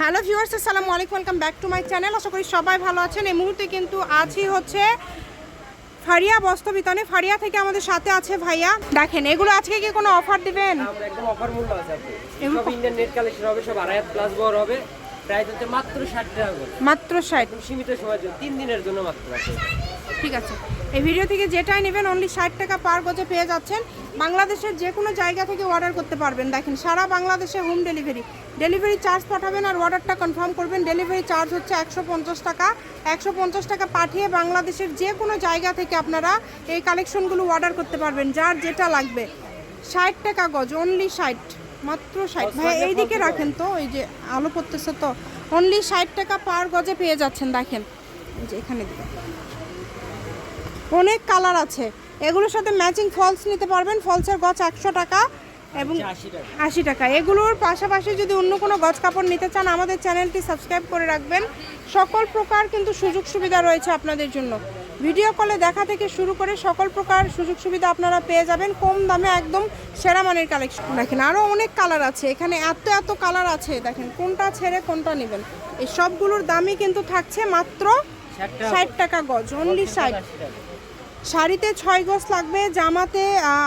Hello viewers আসসালামু আলাইকুম welcome back to my channel আশা করি সবাই ভালো আছেন। এই মুহূর্তে কিন্তু আছি হচ্ছে ফারিয়া বস্ত্রবিতানে ফারিয়া থেকে আমাদের সাথে আছে ভাইয়া। দেখেন এগুলো আজকে কি কোনো অফার দিবেন? একদম অফার মূল্য আছে এগুলো সব ইন্ডিয়ান নেট কালেকশন হবে সব আড়াই প্লাস বর হবে। প্রাইস হচ্ছে মাত্র টাকা করে। সীমিত সময়ের জন্য তিন দিনের জন্য মাত্র ঠিক আছে। এই ভিডিও থেকে যেটাই নেবেন অনলি ষাট টাকা পার গজে পেয়ে যাচ্ছেন। বাংলাদেশের যে কোনো জায়গা থেকে অর্ডার করতে পারবেন। দেখেন সারা বাংলাদেশে হোম ডেলিভারি ডেলিভারি চার্জ পাঠাবেন আর অর্ডারটা কনফার্ম করবেন। ডেলিভারি চার্জ হচ্ছে একশো পঞ্চাশ টাকা। একশো পঞ্চাশ টাকা পাঠিয়ে বাংলাদেশের যে কোনো জায়গা থেকে আপনারা এই কালেকশনগুলো অর্ডার করতে পারবেন। যার যেটা লাগবে। ষাট টাকা গজ অনলি ষাট। মাত্র ষাট। ভাই এইদিকে রাখেন তো ওই যে আলো পড়তেছে তো। অনলি ষাট টাকা পার গজে পেয়ে যাচ্ছেন দেখেন। এই যে এখানে দিকে। অনেক কালার আছে। এগুলোর সাথে ম্যাচিং ফলস নিতে পারবেন। ফলসের গছ একশো টাকা এবং আশি টাকা। আশি টাকা। এগুলোর পাশাপাশি যদি অন্য কোনো গজ কাপড় নিতে চান আমাদের চ্যানেলটি সাবস্ক্রাইব করে রাখবেন। সকল প্রকার কিন্তু সুযোগ সুবিধা রয়েছে আপনাদের জন্য। ভিডিও কলে দেখা থেকে শুরু করে সকল প্রকার সুযোগ সুবিধা আপনারা পেয়ে যাবেন কম দামে একদম সেরা মানের কালেকশন দেখেন আরও অনেক কালার আছে। এখানে এত এত কালার আছে। দেখেন কোনটা ছেড়ে কোনটা নেবেন। এই সবগুলোর দামই কিন্তু থাকছে মাত্র ষাট টাকা গজ অনলি ষাট। শাড়িতে ছয় গজ লাগবে জামাতে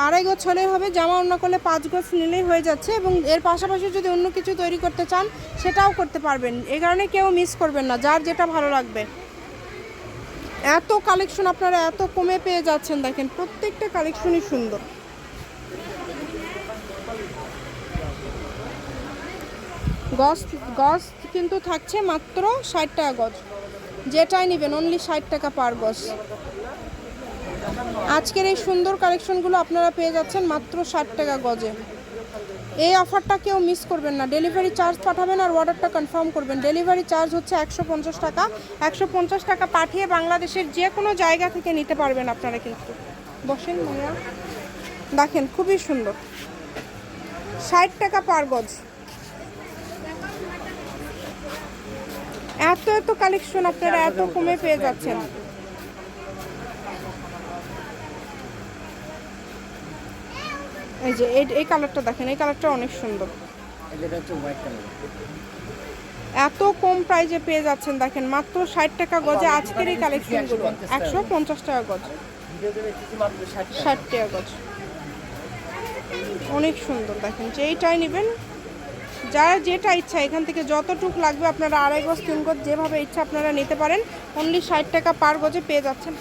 আড়াই গজ হলেই হবে জামা অন্য করলে পাঁচ গজ নিলেই হয়ে যাচ্ছে এবং এর পাশাপাশি যদি অন্য কিছু তৈরি করতে চান সেটাও করতে পারবেন। এ কারণে কেউ মিস করবেন না যার যেটা ভালো লাগবে। এত কালেকশন আপনারা এত কমে পেয়ে যাচ্ছেন, দেখেন প্রত্যেকটা কালেকশনই সুন্দর। গজ গজ কিন্তু থাকছে মাত্র ষাট টাকা গজ। যেটাই নেবেন অনলি ষাট টাকা পার গজ। আজকের এই সুন্দর কালেকশনগুলো আপনারা পেয়ে যাচ্ছেন মাত্র ষাট টাকা গজে। এই অফারটা কেউ মিস করবেন না। ডেলিভারি চার্জ পাঠাবেন আর অর্ডারটা কনফার্ম করবেন। ডেলিভারি চার্জ হচ্ছে একশো পঞ্চাশ টাকা। একশো পঞ্চাশ টাকা পাঠিয়ে বাংলাদেশের যে কোনো জায়গা থেকে নিতে পারবেন আপনারা কিন্তু। বসেন মাইয়া দেখেন, খুবই সুন্দর। ষাট টাকা পার গজ। এত এত কালেকশন আপনারা এত কমে পেয়ে যাচ্ছেন। এই যে এই কালারটা দেখেন এই কালারটা অনেক সুন্দর। এত কম প্রাইজে পেয়ে যাচ্ছেন দেখেন মাত্র ষাট টাকা গজে আজকের এই কালেকশনগুলো একশো পঞ্চাশ টাকা। গজ। ষাট টাকা। গজ। অনেক সুন্দর দেখেন যেইটাই নেবেন যার যেটা ইচ্ছা এখান থেকে যতটুক লাগবে আপনারা আড়াই গজ তিন গজ যেভাবে ইচ্ছা আপনারা নিতে পারেন। অনলি ষাট টাকা পার গজে পেয়ে যাচ্ছেন।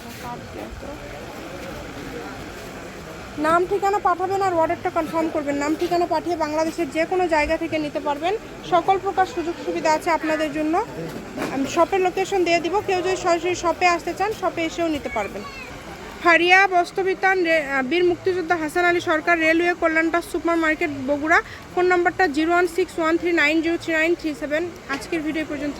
নাম ঠিকানা পাঠাবেন আর অর্ডারটা কনফার্ম করবেন। নাম ঠিকানা পাঠিয়ে বাংলাদেশের যে কোনো জায়গা থেকে নিতে পারবেন। সকল প্রকার সুযোগ সুবিধা আছে আপনাদের জন্য। আমি শপের লোকেশন দিয়ে দিব। কেউ যদি সরাসরি শপে আসতে চান শপে এসেও নিতে পারবেন। হারিয়া বস্তবিতান বীর মুক্তিযোদ্ধা হাসান আলী সরকার, রেলওয়ে, কল্যাণটা সুপার মার্কেট বগুড়া। ফোন নাম্বারটা zero one six one three nine zero three nine three seven. আজকের ভিডিও পর্যন্ত।